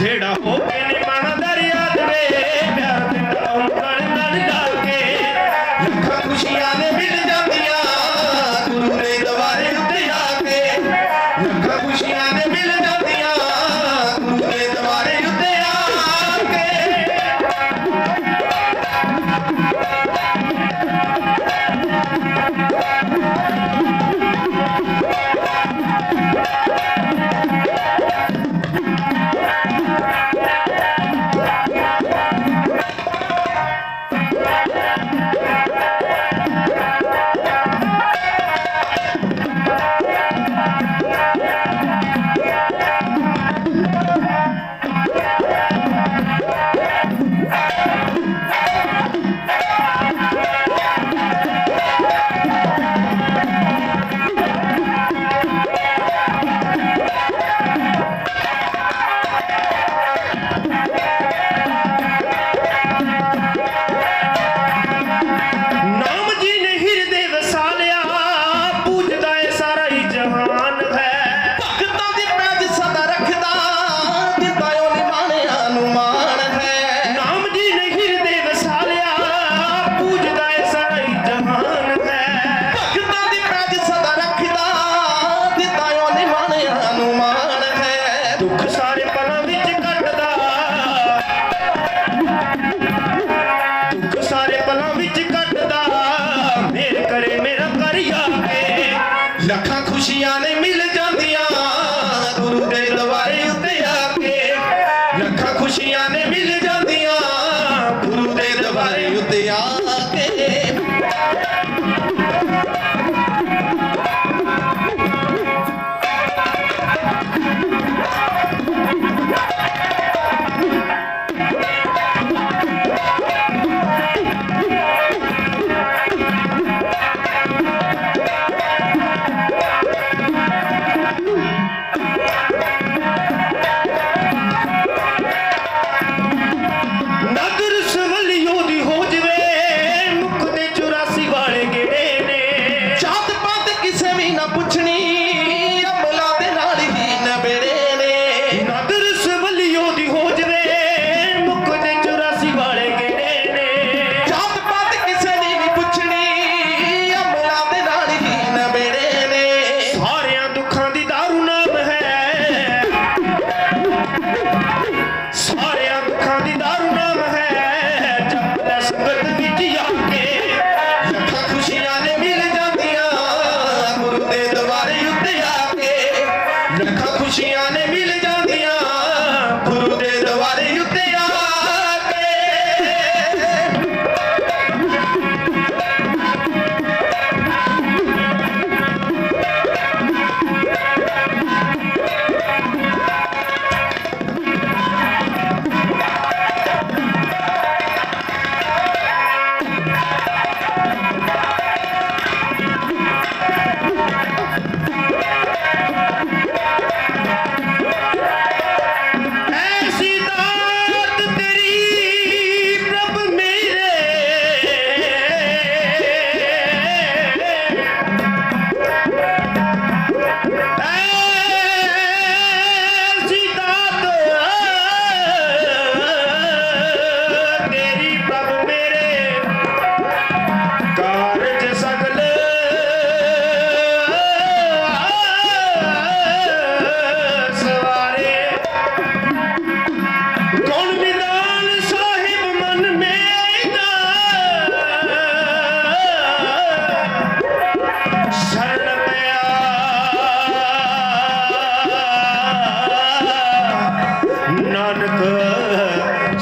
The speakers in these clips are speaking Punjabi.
ਜਿਹੜਾ ਹੋ ਕੇ يوتيا تي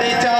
dicha.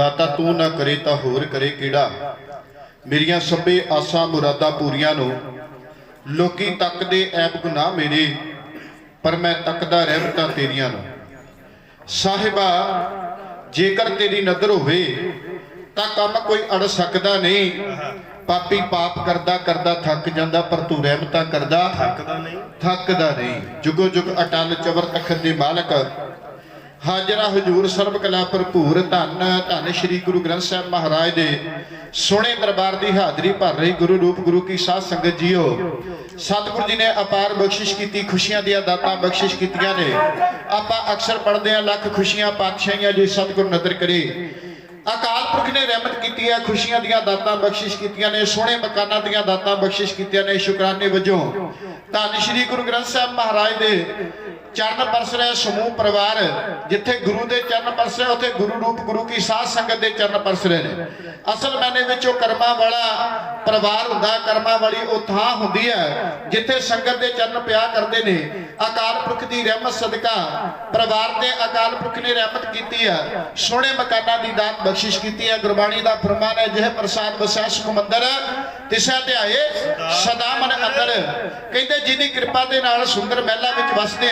ਦਾਤਾ ਤੂੰ ਨਾ ਕਰੇ ਤਾਂ ਹੋਰ ਕਰੇ ਕਿਹੜਾ? ਮੇਰੀਆਂ ਸਭੇ ਆਸਾਂ ਮੁਰਾਦਾਂ ਪੂਰੀਆਂ ਨੂੰ ਲੋਕੀ ਤੱਕਦੇ ਐਬ ਗੁਨਾਹ ਮੇਰੇ ਪਰ ਮੈਂ ਤੱਕਦਾ ਰਹਿਮਤਾਂ ਤੇਰੀਆਂ ਨੂੰ। ਸਾਹਿਬਾ ਜੇਕਰ ਤੇਰੀ ਨਜ਼ਰ ਹੋਵੇ ਤਾਂ ਕੰਮ ਕੋਈ ਅੜ ਸਕਦਾ ਨਹੀਂ। ਪਾਪੀ ਪਾਪ ਕਰਦਾ ਕਰਦਾ ਥੱਕ ਜਾਂਦਾ ਪਰ ਤੂੰ ਰਹਿਮਤਾਂ ਕਰਦਾ ਥੱਕਦਾ ਨਹੀਂ। ਥੱਕਦਾ ਨਹੀਂ। ਜੁਗੋ ਜੁਗ ਅਟਲ ਚਵਰ ਤਖਤ ਦੇ ਮਾਲਕ ਹਾਜ਼ਰਾ ਹਜੂਰ ਸਰਬ ਕਲਾ ਭਰਪੂਰ ਧੰਨ ਧੰਨ ਸ੍ਰੀ ਗੁਰੂ ਗ੍ਰੰਥ ਸਾਹਿਬ ਮਹਾਰਾਜ ਦੇ ਸੋਹਣੇ ਦਰਬਾਰ ਦੀ ਹਾਜ਼ਰੀ ਭਰ ਰਹੀ ਗੁਰੂ ਰੂਪ ਗੁਰੂ ਕੀ ਸਾਧ ਸੰਗਤ ਜੀਓ। ਸਤਿਗੁਰੂ ਜੀ ਨੇ ਅਪਾਰ ਬਖਸ਼ਿਸ਼ ਕੀਤੀ, ਖੁਸ਼ੀਆਂ ਦੀਆਂ ਦਾਤਾਂ ਬਖਸ਼ਿਸ਼ ਕੀਤੀਆਂ ਨੇ। ਆਪਾਂ ਅਕਸਰ ਪੜ੍ਹਦੇ ਹਾਂ, ਲੱਖ ਖੁਸ਼ੀਆਂ, ਪਾਤਸ਼ਾਹੀਆਂ ਜੀ ਸਤਿਗੁਰ ਨਦਰ ਕਰੇ। ਅਕਾਲ ਪੁਰਖ ਨੇ ਰਹਿਮਤ ਕੀਤੀ ਹੈ, ਖੁਸ਼ੀਆਂ ਦੀਆਂ ਦਾਤਾਂ ਬਖਸ਼ਿਸ਼ ਕੀਤੀਆਂ ਨੇ, ਸੋਹਣੇ ਮਕਾਨਾਂ ਦੀਆਂ ਦਾਤਾਂ ਬਖਸ਼ਿਸ਼ ਕੀਤੀਆਂ ਨੇ, ਸ਼ੁਕਰਾਨੇ ਵਜੋਂ। ਧੰਨ ਸ਼੍ਰੀ ਗੁਰੂ ਗ੍ਰੰਥ ਸਾਹਿਬ ਮਹਾਰਾਜ ਦੇ ਚਰਨ ਪਰਸ ਰਿਹਾ ਸਮੂਹ ਪਰਿਵਾਰ, ਜਿੱਥੇ ਗੁਰੂ ਦੇ ਚਰਨ ਪਰਸ ਰਿਹਾ, ਉੱਥੇ ਗੁਰੂ ਰੂਪ, ਗੁਰੂ ਕੀ ਸਾਧ ਸੰਗਤ ਦੇ ਚਰਨ ਪਰਸ ਰਹੇ ਨੇ। ਅਸਲ ਮੈਨੇ ਵਿੱਚ ਉਹ ਕਰਮਾਂ ਵਾਲਾ ਪਰਿਵਾਰ ਹੁੰਦਾ, ਕਰਮਾਂ ਵਾਲੀ ਉਹ ਥਾਂ ਹੁੰਦੀ ਹੈ, ਜਿੱਥੇ ਸੰਗਤ ਦੇ ਚਰਨ ਪਿਆ ਕਰਦੇ ਨੇ। ਅਕਾਲ ਪੁਰਖ ਦੀ ਰਹਿਮਤ ਸਦਕਾ ਪਰਿਵਾਰ ਤੇ ਅਕਾਲ ਪੁਰਖ ਨੇ ਰਹਿਮਤ ਕੀਤੀ ਹੈ। ਸੋਹਣੇ ਮਕਾਨਾਂ ਦੀ ਦਾਤ ਬਖਸ਼ਿਸ਼ ਕੀਤੀ ਹੈ, ਗੁਰਬਾਣੀ ਦਾ ਫਰਮਾਨ ਹੈ, ਜਿਹ ਪ੍ਰਸਾਦ ਵਸੈ ਮੰਦਰ ਤਿਸੈ ਧਿਆਏ, ਸਦਾ ਮਨ ਅੰਦਰ। ਕਹਿੰਦੇ ਜਿਹਦੀ ਕਿਰਪਾ ਦੇ ਨਾਲ ਸੁੰਦਰ ਮਹਿਲਾ ਵਿੱਚ ਵਸਦੇ ਆ